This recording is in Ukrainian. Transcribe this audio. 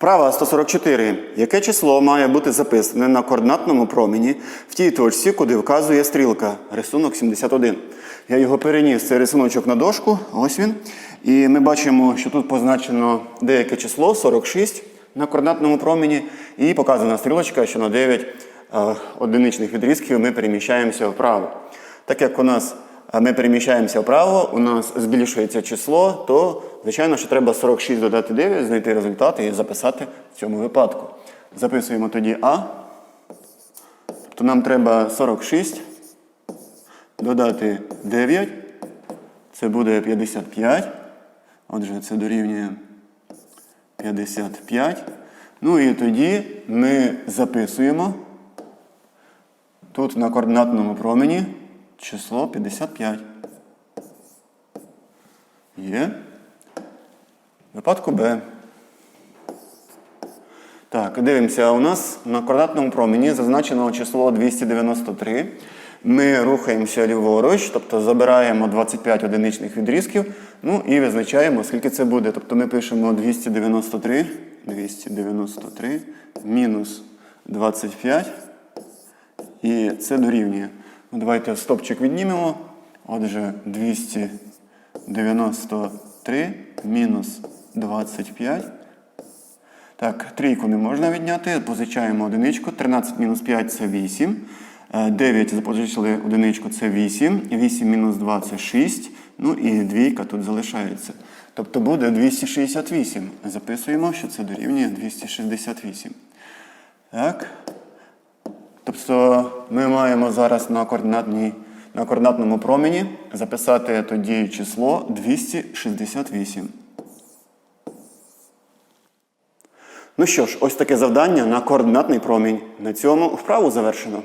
Вправа 144. Яке число має бути записане на координатному промені в тій точці, куди вказує стрілка? Рисунок 71. Я його переніс цей рисуночок на дошку. Ось він. І ми бачимо, що тут позначено деяке число 46 на координатному промені. І показана стрілочка, що на 9 е, одиничних відрізків ми переміщаємося вправо. Так як у нас ми переміщаємося вправо, у нас збільшується число, то, звичайно, що треба 46 додати 9, знайти результат і записати в цьому випадку. Записуємо тоді А. То нам треба 46 додати 9. Це буде 55. Отже, це дорівнює 55. Ну і тоді ми записуємо тут на координатному промені число 55. Є. Випадку Б. Так, дивимося, у нас на координатному промені зазначено число 293. Ми рухаємося ліворуч, тобто забираємо 25 одиничних відрізків, ну і визначаємо, скільки це буде. Тобто ми пишемо 293, 293 мінус 25. І це дорівнює. Давайте стопчик віднімемо. Отже, 293 мінус 25. Так, трійку не можна відняти. Позичаємо одиничку. 13 мінус 5 це 8. Е, 9 запозичили одиничку це 8. 8 мінус 2 це 6. Ну і двійка тут залишається. Тобто буде 268. Записуємо, що це дорівнює 268. Так. Тобто ми маємо зараз на, координатній, на координатному промені записати тоді число 268. Ну що ж, ось таке завдання на координатний промінь. На цьому вправу завершено.